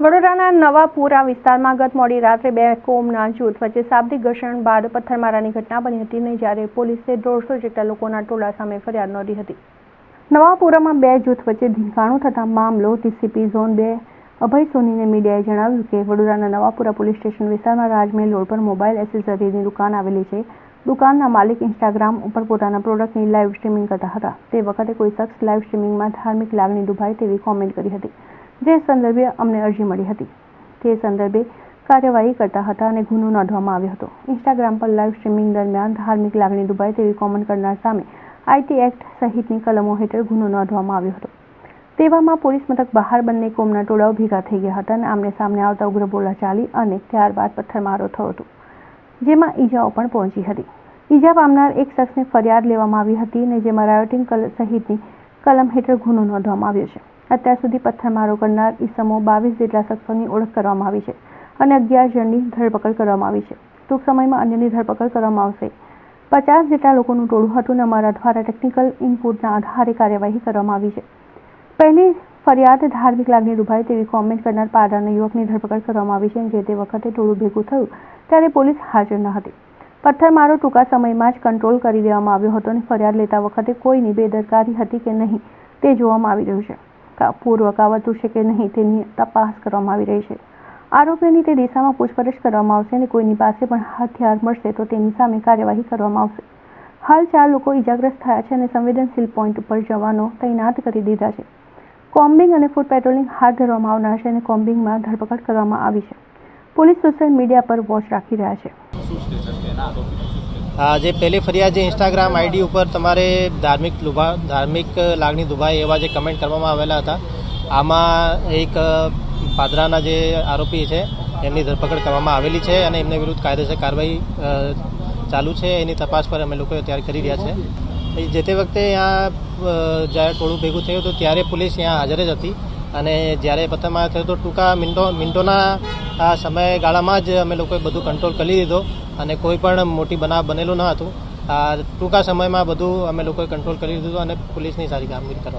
વડોદરાના નવાપુરા વિસ્તારમાં ગત મોડી રાત્રે બે કોમના જૂથ વચ્ચે શાબ્દિક ઘર્ષણ બાદ પથ્થરમારાની ઘટના બની હતી ને જ્યારે પોલીસે દોઢસો જેટલા લોકોના ટોળા સામે ફરિયાદ નોંધી હતી. નવાપુરામાં બે જૂથ વચ્ચે ધીંગાણું થતા મામલો ટીસીપી ઝોન બે અભય સોનીને મીડિયાએ જણાવ્યું કે વડોદરાના નવાપુરા પોલીસ સ્ટેશન વિસ્તારમાં રાજમહેલ રોડ પર મોબાઈલ એસેસરીની દુકાન આવેલી છે. દુકાનના માલિક ઇન્સ્ટાગ્રામ ઉપર પોતાના પ્રોડક્ટની લાઈવ સ્ટ્રીમિંગ કરતા હતા. તે વખતે કોઈ શખ્સ લાઈવ સ્ટ્રીમિંગમાં ધાર્મિક લાગણી દુભાય તેવી કોમેન્ટ કરી હતી. જે સંદર્ભે અમને અરજી મળી હતી. તે સંદર્ભે કાર્યવાહી કરતા હતા અને ગુનો નોંધવામાં આવ્યો હતો. ઇન્સ્ટાગ્રામ પર લાઈવ સ્ટ્રીમિંગ દરમિયાન ધાર્મિક લાગણી દુભાય તેવી કોમેન્ટ કરનાર સામે આઈટી એક્ટ સહિતની કલમો હેઠળ ગુનો નોંધવામાં આવ્યો હતો. તેવામાં પોલીસ મથક બહાર બંને કોમના ટોળાઓ ભેગા થઈ ગયા હતા અને આમને સામને આવતા ઉગ્ર બોલાચાલી અને ત્યારબાદ પથ્થરમારો થયો હતો, જેમાં ઈજાઓ પણ પહોંચી હતી. ઈજા પામનાર એક શખ્સને ફરિયાદ લેવામાં આવી હતી અને જેમાં રાયોટિંગ સહિતની કલમ હેઠળ ગુનો નોંધવામાં આવ્યો છે. અત્યાર સુધી પથ્થરમારો કરનાર ઈસમો બાવીસ જેટલા શખ્સોની ઓળખ કરવામાં આવી છે અને અગિયાર જણની ધરપકડ કરવામાં આવી છે. ટૂંક સમયમાં અન્યની ધરપકડ કરવામાં આવશે. પચાસ જેટલા લોકોનું ટોળું હતું અને અમારા દ્વારા ટેકનિકલ ઇનપુટના આધારે કાર્યવાહી કરવામાં આવી છે. પહેલી ફરિયાદ ધાર્મિક લાગણી દુભાય તેવી કોમેન્ટ કરનાર પાડાના યુવકની ધરપકડ કરવામાં આવી છે જે તે વખતે ટોળું ભેગું થયું ત્યારે પોલીસ હાજર ન હતી. પથ્થરમારો ટૂંકા સમયમાં જ કંટ્રોલ કરી દેવામાં આવ્યો હતો અને ફરિયાદ લેતા વખતે કોઈની બેદરકારી હતી કે નહીં તે જોવામાં આવી રહ્યું છે. કા- આવતું છે કે નહીં તેની તપાસ કરવામાં આવી રહી છે. આરોપીની તે દિશામાં પૂછપરછ કરવામાં આવશે અને કોઈની પાસે પણ હથિયાર મળશે તો તેની સામે કાર્યવાહી કરવામાં આવશે. હાલ ચાર લોકો ઇજાગ્રસ્ત થયા છે અને સંવેદનશીલ પોઈન્ટ ઉપર જવાનો તૈનાત કરી દીધા છે. કોમ્બિંગ અને ફૂડ પેટ્રોલિંગ હાથ ધરવામાં આવનાર છે અને કોમ્બિંગમાં ધરપકડ કરવામાં આવી છે. પોલીસ સોશિયલ મીડિયા પર વોચ રાખી રહ્યા છે. જે પહેલી ફરિયાદ જે ઇન્સ્ટાગ્રામ આઈડી ઉપર તમારે ધાર્મિક લુભા, ધાર્મિક લાગણી દુભાય એવા જે કમેન્ટ કરવામાં આવેલા હતા, આમાં એક પાદરાના જે આરોપી છે, એમની ધરપકડ કરવામાં આવેલી છે અને એમને વિરુદ્ધ કાયદેસર કાર્યવાહી ચાલુ છે. એની તપાસ પર અમે લોકો અત્યારે કરી રહ્યા છે. જે તે વખતે અહીંયા જ્યારે ટોળું ભેગું થયું હતું ત્યારે પોલીસ અહીંયા હાજર જ હતી અને જ્યારે પથ્થરમારો થયો તો ટૂંકા મિન્ટો મિનિટોના આ સમયગાળામાં જ અમે લોકોએ બધું કંટ્રોલ કરી લીધો અને કોઈ પણ મોટી બનાવ બનેલું ન હતું આ ટૂંકા સમયમાં બધું અમે લોકોએ કંટ્રોલ કરી લીધું અને પોલીસની સારી કામગીરી કરવામાં.